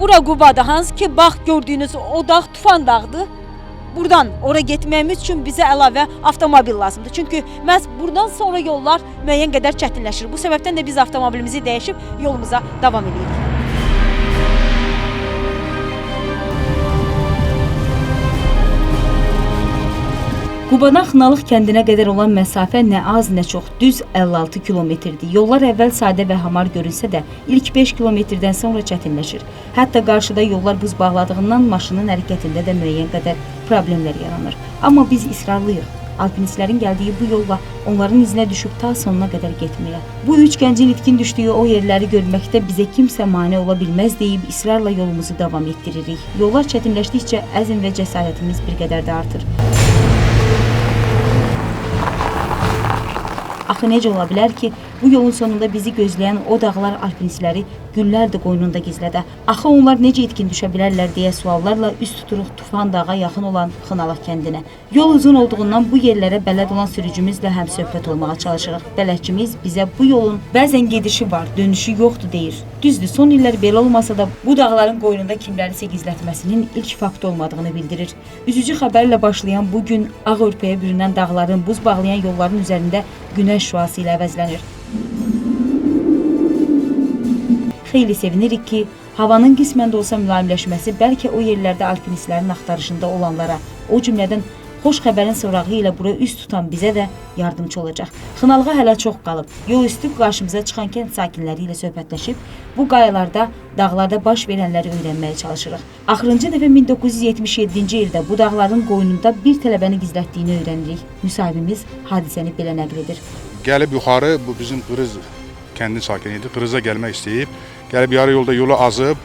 Bura Qubada hansı ki bax gördüyünüz o dağ Tufan dağıdır. Buradan ora getməyimiz üçün bizə əlavə avtomobil lazımdır. Çünki məhz buradan sonra yollar müəyyən qədər çətinləşir. Bu səbəbdən də biz avtomobilimizi dəyişib yolumuza davam edirik. Qubana Xınalıq kəndinə qədər olan məsafə nə az, nə çox, düz 56 kilometrdir. Yollar əvvəl sadə və hamar görünsə də, ilk 5 kilometrdən sonra çətinləşir. Hətta qarşıda yollar buz bağladığından maşının hərəkətində də müəyyən qədər problemlər yaranır. Amma biz israrlıyıq. Alpinistlərin gəldiyi bu yolla onların izinə düşüb ta sonuna qədər getməyə. Bu üç gəncin itkin düşdüyü o yerləri görməkdə bizə kimsə mane ola bilməz deyib israrla yolumuzu davam etdiririk. Yollar çətinləşdikcə əzm və cəsarətimiz bir qədər də artır. Axı necə ola bilər ki, bu yolun sonunda bizi gözləyən o dağlar alpinistləri günlərdir qoynunda gizlədə. Axı onlar necə itkin düşə bilərlər deyə suallarla üst tuturuq Tufan dağa yaxın olan Xınalaq kəndinə. Yol uzun olduğundan bu yerlərə bələd olan sürücümüzlə həm söhbət olmağa çalışırıq. Bələdçimiz bizə bu yolun bəzən gedişi var, dönüşü yoxdur deyir. Düzdür, son illər belə olmasa da bu dağların qoynunda kimlərisə gizlətməsinin ilk fakt olmadığını bildirir. Üzücü xəbərlə başlayan bu gün ağ örpəyə bürünən dağların, buz bağlayan yolların üzərində günəş şüası ilə əvəzlənir. Xeyli sevinirik ki, havanın qismən də olsa mülayimləşməsi bəlkə o yerlərdə alpinistlərin axtarışında olanlara, o cümlədən xoş xəbərin sorağı ilə bura üz tutan bizə də yardımcı olacaq. Xınalığa hələ çox qalıb. Yol üstü qarşımıza çıxan kənd sakinləri ilə söhbətləşib bu qayalarda, dağlarda baş verənləri öyrənməyə çalışırıq. Axırıncı dəfə 1977-ci ildə bu dağların qoynunda bir tələbəni gizlətdiyini öyrənirik. Müsahibimiz hadisəni belə nəql edir. Gəlib yuxarı bu bizim Qırız kəndin sakini idi. Qırıza gəlmək istəyib. Gəlib yarı yolda yolu azıb,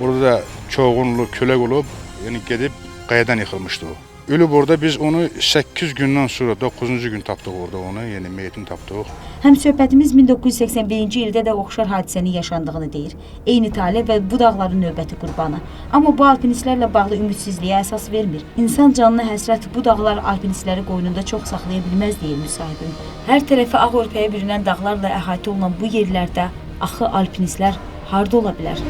orada da çoğunlu külək olub, yəni gedib qayadan yıxılmışdı o. Ölüb orada biz onu 8 gündən sonra 9-cu gün tapdıq orada onu, yəni meyitini tapdıq. Həm söhbətimiz 1981-ci ildə də oxşar hadisənin yaşandığını deyir. Eyni talih və bu dağların növbəti qurbanı. Amma bu alpinistlərlə bağlı ümidsizliyə əsas vermir. İnsan canına həsrət bu dağlar alpinistləri qoynunda çox saxlaya bilməz deyir müsahibim. Hər tərəfi ağ örpəyə bürünən dağlarla əhatə olunan bu yerlərdə axı alpinistlər harda ola bilər?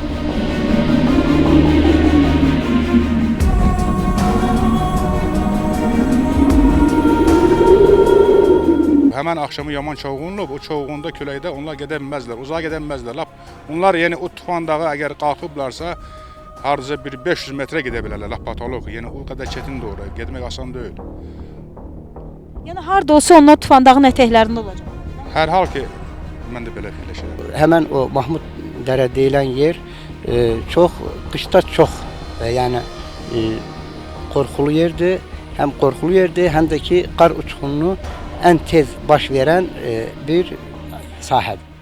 Həmən axşamı yaman çovğunluq, o çovğunda küləkdə onlar gedə bilməzlər, uzağa gedə bilməzlər. Lap onlar yəni o Tufan dağı əgər qalxıblarsa hardasa bir 500 metrə gedə bilərlər, lap patoloq. Yəni o qədər çətindir ora, getmək asan deyil. Yəni harda olsa onlar Tufan dağının ətəklərində olacaq. Hər hal ki mən də belə fikirləşirəm. Hemen o Mahmut Dere denilen yer e, çok kışta çok e, yani e, korkulu yerdi. Hem korkulu yerdi hem de ki kar uçkunluğu en tez baş veren e, bir sahibi.